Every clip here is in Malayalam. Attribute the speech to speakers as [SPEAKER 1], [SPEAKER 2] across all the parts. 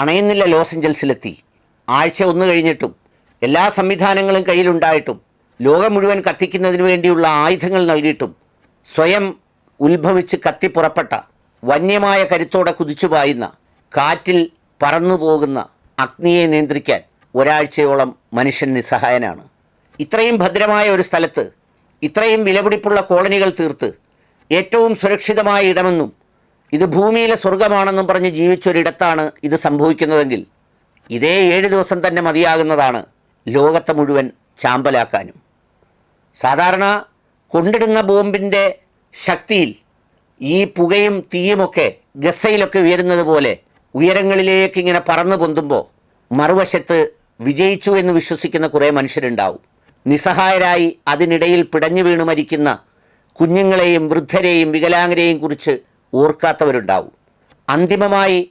[SPEAKER 1] അണയുന്നില്ല ലോസ് ഏഞ്ചൽസിലെത്തി. ആഴ്ച ഒന്ന് കഴിഞ്ഞിട്ടും എല്ലാ സംവിധാനങ്ങളും കയ്യിലുണ്ടായിട്ടും ലോകം മുഴുവൻ കത്തിക്കുന്നതിന് വേണ്ടിയുള്ള ആയുധങ്ങൾ നൽകിയിട്ടും സ്വയം ഉത്ഭവിച്ച് കത്തിപ്പുറപ്പെട്ട വന്യമായ കരുത്തോടെ കുതിച്ചു പായുന്ന കാറ്റിൽ പറന്നു പോകുന്ന അഗ്നിയെ നിയന്ത്രിക്കാൻ ഒരാഴ്ചയോളം മനുഷ്യൻ നിസ്സഹായനാണ് ഇത്രയും ഭദ്രമായ ഒരു സ്ഥലത്ത് ഇത്രയും വിലപിടിപ്പുള്ള കോളനികൾ തീർത്ത് ഏറ്റവും സുരക്ഷിതമായ ഇടമെന്നും ഇത് ഭൂമിയിലെ സ്വർഗമാണെന്നും പറഞ്ഞ് ജീവിച്ചൊരിടത്താണ് ഇത് സംഭവിക്കുന്നതെങ്കിൽ ഇതേ ഏഴ് ദിവസം തന്നെ മതിയാകുന്നതാണ് ലോകത്തെ മുഴുവൻ ചാമ്പലാക്കാനും. സാധാരണ കൊണ്ടിടുന്ന ബോംബിന്റെ ശക്തിയിൽ ഈ പുകയും തീയുമൊക്കെ ഗസയിലൊക്കെ ഉയരുന്നത് പോലെ ഉയരങ്ങളിലേക്ക് ഇങ്ങനെ പറന്നു പൊന്തുമ്പോൾ മറുവശത്ത് വിജയിച്ചു എന്ന് വിശ്വസിക്കുന്ന കുറേ മനുഷ്യരുണ്ടാവും. നിസ്സഹായരായി അതിനിടയിൽ പിടഞ്ഞു വീണു മരിക്കുന്ന കുഞ്ഞുങ്ങളെയും വൃദ്ധരെയും വികലാംഗരെയും കുറിച്ച് ഓർക്കാത്തവരുണ്ടാവും. അന്തിമമായി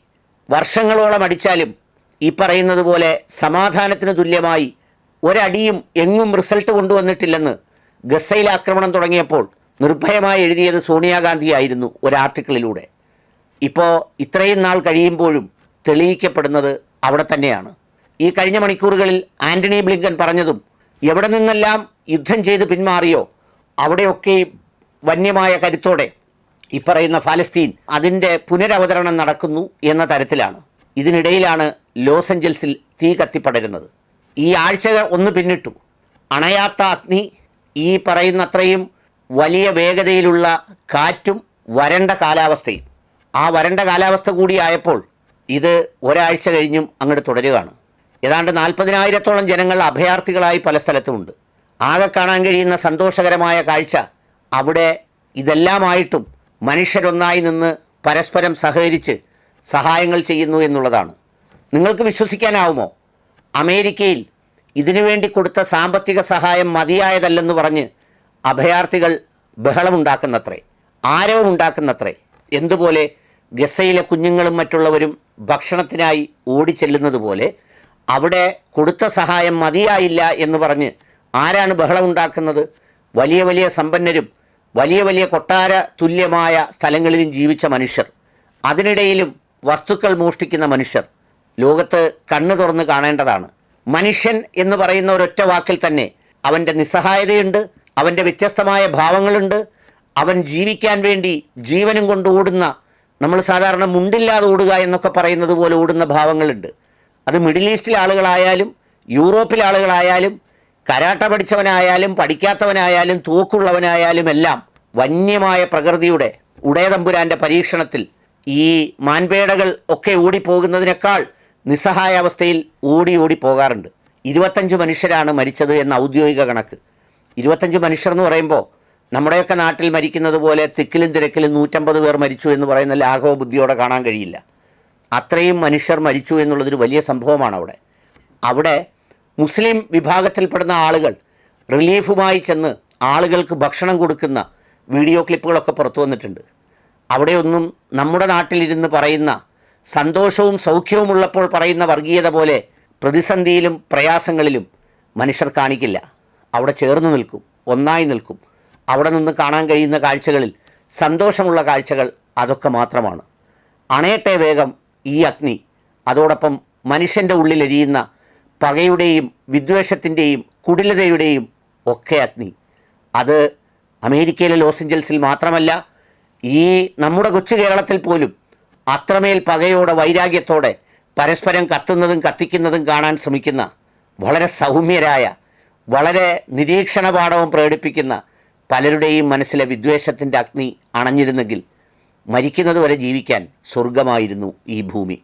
[SPEAKER 1] വർഷങ്ങളോളം അടിച്ചാലും ഈ പറയുന്നത് പോലെ സമാധാനത്തിന് തുല്യമായി ഒരടിയും എങ്ങും റിസൾട്ട് കൊണ്ടുവന്നിട്ടില്ലെന്ന് ഗസയിൽ ആക്രമണം തുടങ്ങിയപ്പോൾ നിർഭയമായി എഴുതിയത് സോണിയാഗാന്ധിയായിരുന്നു ഒരു ആർട്ടിക്കിളിലൂടെ ഇപ്പോൾ ഇത്രയും നാൾ കഴിയുമ്പോഴും തെളിയിക്കപ്പെടുന്നത് അവിടെ തന്നെയാണ്. ഈ കഴിഞ്ഞ മണിക്കൂറുകളിൽ ആന്റണി ബ്ലിങ്കൻ പറഞ്ഞതും എവിടെ നിന്നെല്ലാം യുദ്ധം ചെയ്ത് പിന്മാറിയോ അവിടെയൊക്കെ വന്യമായ കരുത്തോടെ ഈ പറയുന്ന ഫലസ്തീൻ അതിന്റെ പുനരവതരണം നടക്കുന്നു എന്ന തരത്തിലാണ്. ഇതിനിടയിലാണ് ലോസ് ഏഞ്ചൽസിൽ തീ കത്തിപ്പടരുന്നത്. ഈ ആഴ്ചകൾ ഒന്ന് പിന്നിട്ടു. അണയാത്ത അഗ്നി ഈ പറയുന്നത്രയും വലിയ വേഗതയിലുള്ള കാറ്റും വരണ്ട കാലാവസ്ഥയും. ആ വരണ്ട കാലാവസ്ഥ കൂടിയായപ്പോൾ ഇത് ഒരാഴ്ച കഴിഞ്ഞും അങ്ങോട്ട് തുടരുകയാണ്. ഏതാണ്ട് നാൽപ്പതിനായിരത്തോളം ജനങ്ങൾ അഭയാർത്ഥികളായി പല സ്ഥലത്തുമുണ്ട്. ആകെ കാണാൻ കഴിയുന്ന സന്തോഷകരമായ കാഴ്ച അവിടെ ഇതെല്ലാമായിട്ടും മനുഷ്യരൊന്നായി നിന്ന് പരസ്പരം സഹകരിച്ച് സഹായങ്ങൾ ചെയ്യുന്നു എന്നുള്ളതാണ്. നിങ്ങൾക്ക് വിശ്വസിക്കാനാവുമോ? അമേരിക്കയിൽ ഇതിനുവേണ്ടി കൊടുത്ത സാമ്പത്തിക സഹായം മതിയായതല്ലെന്ന് പറഞ്ഞ് അഭയാർത്ഥികൾ ബഹളമുണ്ടാക്കുന്നത്രേ ആരവമുണ്ടാക്കുന്നത്രേ. എന്തുപോലെ ഗസയിലെ കുഞ്ഞുങ്ങളും മറ്റുള്ളവരും ഭക്ഷണത്തിനായി ഓടിച്ചെല്ലുന്നത് പോലെ അവിടെ കൊടുത്ത സഹായം മതിയായില്ല എന്ന് പറഞ്ഞ് ആരാണ് ബഹളമുണ്ടാക്കുന്നത്? വലിയ വലിയ സമ്പന്നരും വലിയ വലിയ കൊട്ടാര തുല്യമായ സ്ഥലങ്ങളിലും ജീവിച്ച മനുഷ്യർ അതിനിടയിലും വസ്തുക്കൾ മോഷ്ടിക്കുന്ന മനുഷ്യർ ലോകത്ത് കണ്ണു തുറന്ന് കാണേണ്ടതാണ്. മനുഷ്യൻ എന്ന് പറയുന്ന ഒരൊറ്റ വാക്കിൽ തന്നെ അവന്റെ നിസ്സഹായതയുണ്ട് അവന്റെ വ്യത്യസ്തമായ ഭാവങ്ങളുണ്ട് അവൻ ജീവിക്കാൻ വേണ്ടി ജീവനും കൊണ്ട് ഓടുന്ന നമ്മൾ സാധാരണ മുണ്ടില്ലാതെ ഓടുക എന്നൊക്കെ പറയുന്നത് പോലെ ഓടുന്ന ഭാവങ്ങളുണ്ട്. അത് മിഡിൽ ഈസ്റ്റിലെ ആളുകളായാലും യൂറോപ്പിലെ ആളുകളായാലും കരാട്ട പഠിച്ചവനായാലും പഠിക്കാത്തവനായാലും തൂക്കുള്ളവനായാലും എല്ലാം വന്യമായ പ്രകൃതിയുടെ ഉടയതമ്പുരാന്റെ പരീക്ഷണത്തിൽ ഈ മാൻപേടകൾ ഒക്കെ ഓടിപ്പോകുന്നതിനേക്കാൾ നിസ്സഹായ അവസ്ഥയിൽ ഓടി ഓടി പോകാറുണ്ട്. ഇരുപത്തഞ്ച് മനുഷ്യരാണ് മരിച്ചത് എന്ന ഔദ്യോഗിക കണക്ക്. ഇരുപത്തഞ്ച് മനുഷ്യർ എന്ന് പറയുമ്പോൾ നമ്മുടെയൊക്കെ നാട്ടിൽ മരിക്കുന്നത് പോലെ തിക്കിലും തിരക്കിലും നൂറ്റമ്പത് പേർ മരിച്ചു എന്ന് പറയുന്ന ലാഘവ ബുദ്ധിയോടെ കാണാൻ കഴിയില്ല. അത്രയും മനുഷ്യർ മരിച്ചു എന്നുള്ളതൊരു വലിയ സംഭവമാണ് അവിടെ. അവിടെ മുസ്ലിം വിഭാഗത്തിൽപ്പെടുന്ന ആളുകൾ റിലീഫുമായി ചെന്ന് ആളുകൾക്ക് ഭക്ഷണം കൊടുക്കുന്ന വീഡിയോ ക്ലിപ്പുകളൊക്കെ പുറത്തു വന്നിട്ടുണ്ട്. അവിടെയൊന്നും നമ്മുടെ നാട്ടിലിരുന്ന് പറയുന്ന സന്തോഷവും സൗഖ്യവും ഉള്ളപ്പോൾ പറയുന്ന വർഗീയത പോലെ പ്രതിസന്ധിയിലും പ്രയാസങ്ങളിലും മനുഷ്യർ കാണിക്കില്ല. അവിടെ ചേർന്ന് നിൽക്കും ഒന്നായി നിൽക്കും. അവിടെ നിന്ന് കാണാൻ കഴിയുന്ന കാഴ്ചകളിൽ സന്തോഷമുള്ള കാഴ്ചകൾ അതൊക്കെ മാത്രമാണ്. അണയട്ടെ വേഗം ഈ അഗ്നി അതോടൊപ്പം മനുഷ്യന്റെ ഉള്ളിലെരിയുന്ന പകയുടെയും വിദ്വേഷത്തിന്റെയും കുടിലതയുടെയും ഒക്കെ അഗ്നി. അത് അമേരിക്കയിലെ ലോസ് ഏഞ്ചൽസിൽ മാത്രമല്ല ഈ നമ്മുടെ കൊച്ചു കേരളത്തിൽ പോലും അത്രമേൽ പകയോടെ വൈരാഗ്യത്തോടെ പരസ്പരം കത്തുന്നതും കത്തിക്കുന്നതും കാണാൻ ശ്രമിക്കുന്ന വളരെ സൗമ്യരായ വളരെ നിരീക്ഷണപാഠവും പ്രകടിപ്പിക്കുന്ന പലരുടെയും മനസ്സിലെ വിദ്വേഷത്തിന്റെ അഗ്നി അണഞ്ഞിരുന്നെങ്കിൽ മരിക്കുന്നതുവരെ ജീവിക്കാൻ സ്വർഗമായിരുന്നു ഈ ഭൂമി.